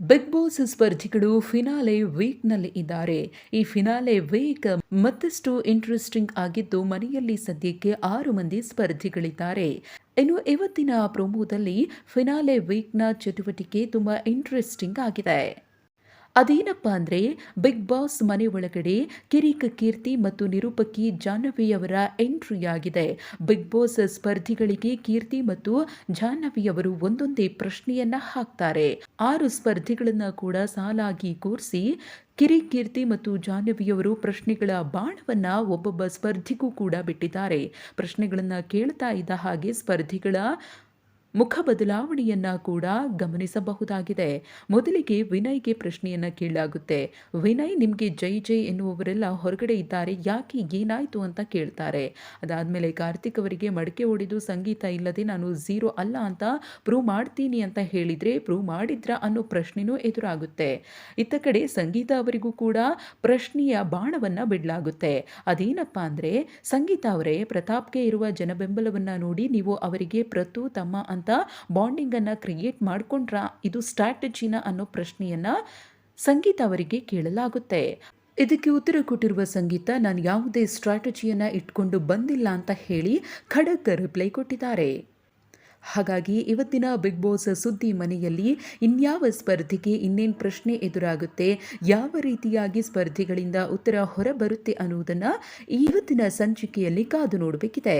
Big boss ಸ್ಪರ್ಧಿಗಳು finale ವೀಕ್ನಲ್ಲಿ ಇದ್ದಾರೆ. ಈ ಫಿನಾಲೆ ವೀಕ್ ಮತ್ತಷ್ಟು ಇಂಟ್ರೆಸ್ಟಿಂಗ್ ಆಗಿದ್ದು, ಮನೆಯಲ್ಲಿ ಸದ್ಯಕ್ಕೆ ಆರು ಮಂದಿ ಸ್ಪರ್ಧಿಗಳಿದ್ದಾರೆ. ಇನ್ನು ಇವತ್ತಿನ ಪ್ರೋಮೋದಲ್ಲಿ ಫಿನಾಲೆ ವೀಕ್ನ ಚಟುವಟಿಕೆ ತುಂಬಾ ಇಂಟ್ರೆಸ್ಟಿಂಗ್ ಆಗಿದೆ. ಅದೇನಪ್ಪ ಅಂದರೆ ಬಿಗ್ ಬಾಸ್ ಮನೆ ಒಳಗಡೆ ಕಿರಿಕ ಕೀರ್ತಿ ಮತ್ತು ನಿರೂಪಕಿ ಜಾಹ್ನವಿಯವರ ಎಂಟ್ರಿಯಾಗಿದೆ ಬಿಗ್ ಬಾಸ್ ಸ್ಪರ್ಧಿಗಳಿಗೆ ಕೀರ್ತಿ ಮತ್ತು ಜಾಹ್ನವಿಯವರು ಒಂದೊಂದೇ ಪ್ರಶ್ನೆಯನ್ನ ಹಾಕ್ತಾರೆ. ಆರು ಸ್ಪರ್ಧಿಗಳನ್ನ ಕೂಡ ಸಾಲಾಗಿ ಕೂರಿಸಿ ಕಿರಿ ಕೀರ್ತಿ ಮತ್ತು ಜಾಹ್ನವಿಯವರು ಪ್ರಶ್ನೆಗಳ ಬಾಣವನ್ನ ಒಬ್ಬೊಬ್ಬ ಸ್ಪರ್ಧಿಗೂ ಕೂಡ ಬಿಟ್ಟಿದ್ದಾರೆ. ಪ್ರಶ್ನೆಗಳನ್ನು ಕೇಳ್ತಾ ಇದ್ದ ಹಾಗೆ ಸ್ಪರ್ಧಿಗಳ ಮುಖ ಬದಲಾವಣೆಯನ್ನ ಕೂಡ ಗಮನಿಸಬಹುದಾಗಿದೆ. ಮೊದಲಿಗೆ ವಿನಯ್ಗೆ ಪ್ರಶ್ನೆಯನ್ನ ಕೇಳಲಾಗುತ್ತೆ. ವಿನಯ್ ನಿಮಗೆ ಜೈ ಜೈ ಎನ್ನುವವರೆಲ್ಲ ಹೊರಗಡೆ ಇದ್ದಾರೆ, ಯಾಕೆ ಏನಾಯ್ತು ಅಂತ ಕೇಳ್ತಾರೆ. ಅದಾದ್ಮೇಲೆ ಕಾರ್ತಿಕ್ ಅವರಿಗೆ ಮಡಿಕೆ ಹೊಡೆದು ಸಂಗೀತ ಇಲ್ಲದೆ ನಾನು ಝೀರೋ ಅಲ್ಲ ಅಂತ ಪ್ರೂವ್ ಮಾಡ್ತೀನಿ ಅಂತ ಹೇಳಿದ್ರೆ ಪ್ರೂವ್ ಮಾಡಿದ್ರ ಅನ್ನೋ ಪ್ರಶ್ನೆನೂ ಎದುರಾಗುತ್ತೆ. ಇತ್ತ ಕಡೆ ಸಂಗೀತ ಅವರಿಗೂ ಕೂಡ ಪ್ರಶ್ನೆಯ ಬಾಣವನ್ನ ಬಿಡಲಾಗುತ್ತೆ. ಅದೇನಪ್ಪ ಅಂದರೆ ಸಂಗೀತ ಅವರೇ ಪ್ರತಾಪ್ಗೆ ಇರುವ ಜನಬೆಂಬಲವನ್ನ ನೋಡಿ ನೀವು ಅವರಿಗೆ ಪ್ರತು ತಮ್ಮ ಅಂತ ಬಾಂಡಿಂಗನ್ನು ಕ್ರಿಯೇಟ್ ಮಾಡಿಕೊಂಡ್ರಾ ಇದು ಸ್ಟ್ರಾಟಜಿನ ಅನ್ನೋ ಪ್ರಶ್ನೆಯನ್ನು ಸಂಗೀತ ಅವರಿಗೆ ಕೇಳಲಾಗುತ್ತೆ. ಇದಕ್ಕೆ ಉತ್ತರ ಕೊಟ್ಟಿರುವ ಸಂಗೀತ, ನಾನು ಯಾವುದೇ ಸ್ಟ್ರಾಟಜಿಯನ್ನು ಇಟ್ಕೊಂಡು ಬಂದಿಲ್ಲ ಅಂತ ಹೇಳಿ ಖಡಕ್ ರಿಪ್ಲೈ ಕೊಟ್ಟಿದ್ದಾರೆ. ಹಾಗಾಗಿ ಇವತ್ತಿನ ಬಿಗ್ ಬಾಸ್ ಸುದ್ದಿ ಮನೆಯಲ್ಲಿ ಇನ್ಯಾವ ಸ್ಪರ್ಧಿಗೆ ಇನ್ನೇನು ಪ್ರಶ್ನೆ ಎದುರಾಗುತ್ತೆ, ಯಾವ ರೀತಿಯಾಗಿ ಸ್ಪರ್ಧಿಗಳಿಂದ ಉತ್ತರ ಹೊರಬರುತ್ತೆ ಅನ್ನುವುದನ್ನು ಇವತ್ತಿನ ಸಂಚಿಕೆಯಲ್ಲಿ ಕಾದು ನೋಡಬೇಕಿದೆ.